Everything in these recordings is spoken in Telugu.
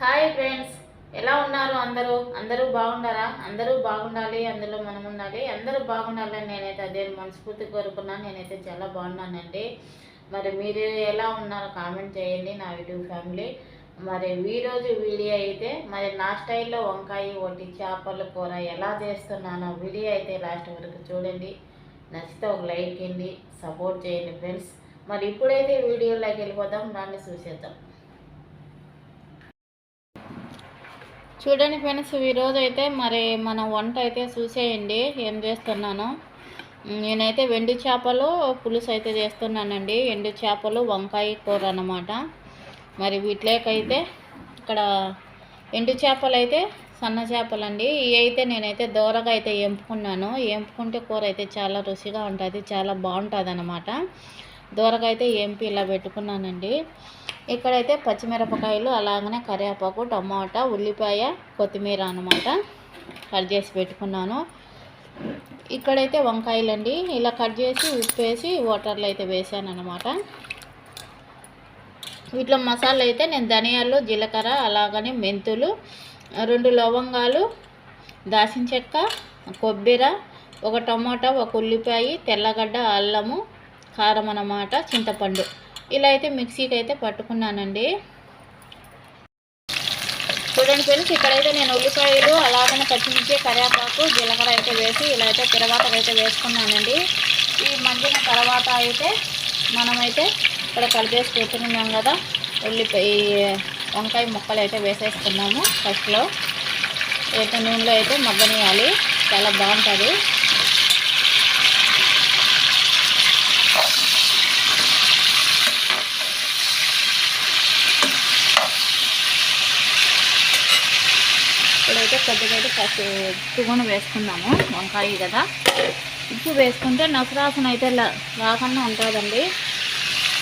హాయ్ ఫ్రెండ్స్ ఎలా ఉన్నారు అందరూ? అందరూ బాగున్నారా? అందరూ బాగుండాలి అందులో మనం ఉండాలి. అందరూ బాగుండాలని నేనైతే అదే మనస్ఫూర్తి కోరుకున్నాను. నేనైతే చాలా బాగున్నానండి. మరి మీరు ఎలా ఉన్నారో కామెంట్ చేయండి నా యూట్యూబ్ ఫ్యామిలీ. మరి ఈరోజు వీడియో అయితే మరి నా స్టైల్లో వంకాయ ఒకటి చేపల కూర ఎలా చేస్తున్నానో వీడియో అయితే లాస్ట్ వరకు చూడండి. నచ్చితే ఒక లైక్ ఇండి సపోర్ట్ చేయండి ఫ్రెండ్స్ మరి ఇప్పుడైతే వీడియోలోకి వెళ్ళిపోదాం దాన్ని చూసేద్దాం. చూడండి ఫ్రెండ్స్ ఈరోజు అయితే మరి మన వంట అయితే చూసేయండి. ఏం చేస్తున్నాను. నేనైతే వెండి చేపలు పులుసు అయితే చేస్తున్నానండి. ఎండు చేపలు వంకాయ కూర అనమాట మరి వీటిలోకైతే ఇక్కడ ఎండు చేపలు అయితే సన్న చేపలండి. ఇవి అయితే నేనైతే దూరగా అయితే ఎంపుకున్నాను. ఎంపుకుంటే కూర అయితే చాలా రుచిగా ఉంటుంది చాలా బాగుంటుంది అనమాట దూరకైతే అయితే ఇలా పెట్టుకున్నానండి. ఇక్కడైతే పచ్చిమిరపకాయలు అలాగనే కరివేపాకు టమాటా ఉల్లిపాయ కొత్తిమీర అనమాట కట్ చేసి పెట్టుకున్నాను. ఇక్కడైతే వంకాయలు అండి ఇలా కట్ చేసి ఉప్పు వేసి వాటర్లో అయితే వేసాను అనమాట వీటిలో మసాలా అయితే నేను ధనియాలు జీలకర్ర అలాగనే మెంతులు రెండు లవంగాలు దాచిన చెక్క కొబ్బరి ఒక టమాటా ఒక ఉల్లిపాయ తెల్లగడ్డ అల్లము కారం అన్నమాట చింతపండు. ఇలా అయితే మిక్సీకి అయితే పట్టుకున్నానండి. చూడండి ఫ్రెండ్స్ ఇక్కడైతే నేను ఉల్లిపాయలు అలాగనే పచ్చిమిర్చి కరివేపాకు జీలకర్ర అయితే వేసి ఇలా అయితే తిరవాత అయితే వేసుకున్నానండి. ఈ మధ్యన తర్వాత అయితే మనమైతే ఇక్కడ కలిపేసి పెట్టుకున్నాం కదా ఉల్లిపాయ వంకాయ ముక్కలు అయితే వేసేసుకున్నాము ఫస్ట్లో. అయితే నూనెలో అయితే మగ్గనియాలి చాలా బాగుంటుంది ఇప్పుడైతే కొద్దిగా అయితే ఫస్ట్ ఉప్పు వేసుకున్నాము వంకాయ కదా. ఉప్పు వేసుకుంటే నసరాసన అయితే లా- రాకుండా ఉంటుందండి.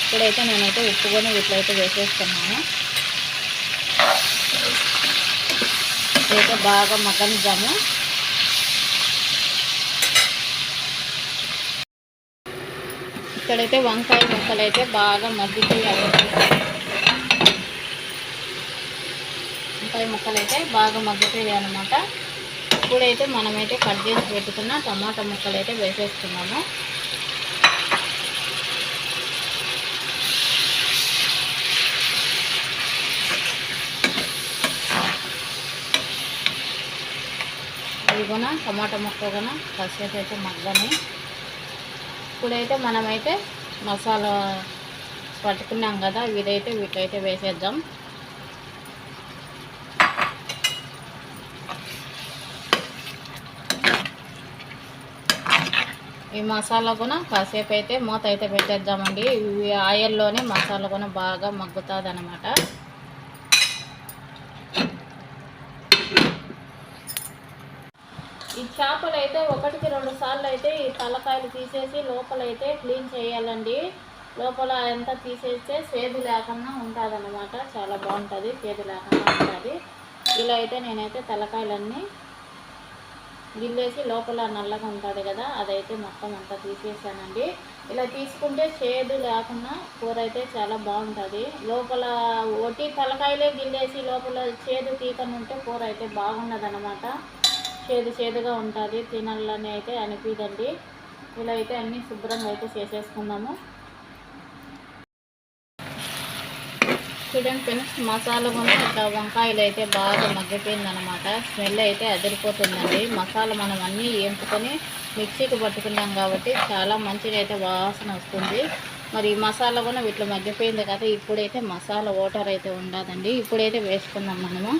ఇప్పుడైతే నేనైతే ఉప్పు కూడా ఇట్లయితే వేసేస్తున్నాను. అయితే బాగా మగ్గనిద్దాము. ఇక్కడైతే వంకాయ ముక్కలు అయితే బాగా మగ్గిపోయాలి వంకాయ ముక్కలు అయితే బాగా మగ్గిపోయాయి అనమాట ఇప్పుడైతే మనమైతే కట్ చేసి పెట్టుకున్న టమాటా ముక్కలు అయితే వేసేస్తున్నాము. ఇది కూడా టమాటా ముక్క కూడా కాసేపు అయితే మగ్గని. ఇప్పుడైతే మనమైతే మసాలా పట్టుకున్నాం కదా ఇదైతే వీటైతే వేసేద్దాం. ఈ మసాలా కూడా కాసేపు అయితే మూత అయితే పెట్టేద్దామండి. ఇవి ఆయిల్లోనే మసాలా కూడా బాగా మగ్గుతుంది అనమాట ఈ చేపలు అయితే ఒకటికి రెండు సార్లు అయితే ఈ తలకాయలు తీసేసి లోపల అయితే క్లీన్ చేయాలండి. లోపల అంతా తీసేస్తే సేదు లేకుండా ఉంటుంది అనమాట చాలా బాగుంటుంది సేదు లేకుండా ఉంటుంది. ఇలా అయితే నేనైతే తలకాయలన్నీ గిల్లేసి లోపల నల్లగా ఉంటుంది కదా అదైతే మొత్తం అంతా తీసేసానండి. ఇలా తీసుకుంటే చేదు లేకుండా కూర అయితే చాలా బాగుంటుంది. లోపల ఒట్టి తలకాయలే గిల్లేసి లోపల చేదు తీయకుండా ఉంటే కూర అయితే బాగుండదు అనమాట చేదు చేదుగా ఉంటుంది తినాలని అయితే అనిపిదండి. ఇలా అయితే అన్నీ శుభ్రంగా అయితే చేసేసుకుందాము చూడండి ఫ్రెండ్స్ మసాలా కూడా ఇట్లా వంకాయలు అయితే బాగా మగ్గిపోయిందనమాట స్మెల్ అయితే అదిరిపోతుందండి. మసాలా మనం అన్నీ వేపుకొని మిక్సీకి పట్టుకున్నాం కాబట్టి చాలా మంచిగా అయితే వాసన వస్తుంది. మరి మసాలా కూడా వీటిలో మగ్గిపోయింది కదా ఇప్పుడైతే మసాలా వాటర్ అయితే ఉండదండి ఇప్పుడైతే వేసుకుందాం మనము.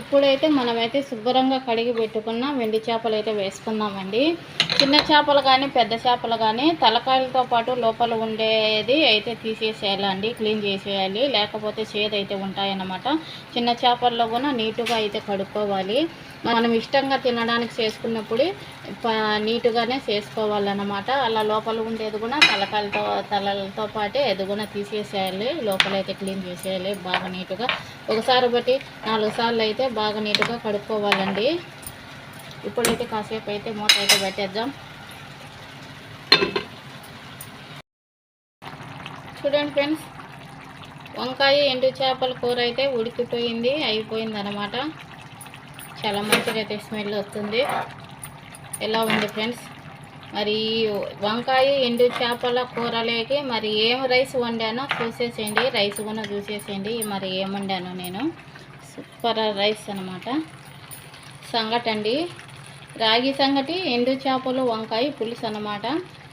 ఇప్పుడైతే మనమైతే శుభ్రంగా కడిగి పెట్టుకున్న వెండి చేపలు అయితే వేసుకుందామండి. చిన్న చేపలు కానీ పెద్ద చేపలు కానీ తలకాయలతో పాటు లోపల ఉండేది అయితే తీసేసేయాలండి క్లీన్ చేసేయాలి. లేకపోతే చేదు అయితే ఉంటాయన్నమాట. చిన్న చేపల్లో కూడా నీటుగా అయితే కడుక్కోవాలి. మనం ఇష్టంగా తినడానికి చేసుకున్నప్పుడు నీటుగానే చేసుకోవాలన్నమాట. అలా లోపల ఉండేది కూడా తలకాయలతో తలలతో పాటే అది కూడా తీసేసేయాలి. లోపల అయితే క్లీన్ చేసేయాలి బాగా నీటుగా. ఒకసారి బట్టి నాలుగు సార్లు అయితే అయితే బాగా నీట్గా కడుక్కోవాలండి. ఇప్పుడైతే కాసేపు అయితే మూత అయితే పెట్టేద్దాం. చూడండి ఫ్రెండ్స్ వంకాయ ఎండు చేపల కూర అయితే ఉడికిపోయింది అయిపోయింది అనమాట చాలా మంచిగా అయితే స్మెల్ వస్తుంది. ఎలా ఉంది ఫ్రెండ్స్? మరి వంకాయ ఎండు చేపల కూరలోకి మరి ఏం రైస్ వండానో చూసేసేయండి. రైస్ కూడా చూసేసేయండి. మరి ఏం వండానో నేను. సూపర్ రైస్ అనమాట సంగటి అండి రాగి సంగటి ఎండు చేపలు వంకాయ పులుసు అనమాట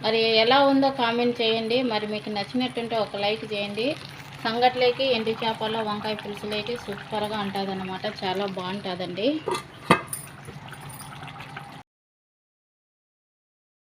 మరి ఎలా ఉందో కామెంట్ చేయండి. మరి మీకు నచ్చినట్టుంటే ఒక లైక్ చేయండి. సంగట్లేకి ఎండు చేపల వంకాయ పులుసులేకి సూపర్గా ఉంటుంది అనమాట చాలా బాగుంటుందండి.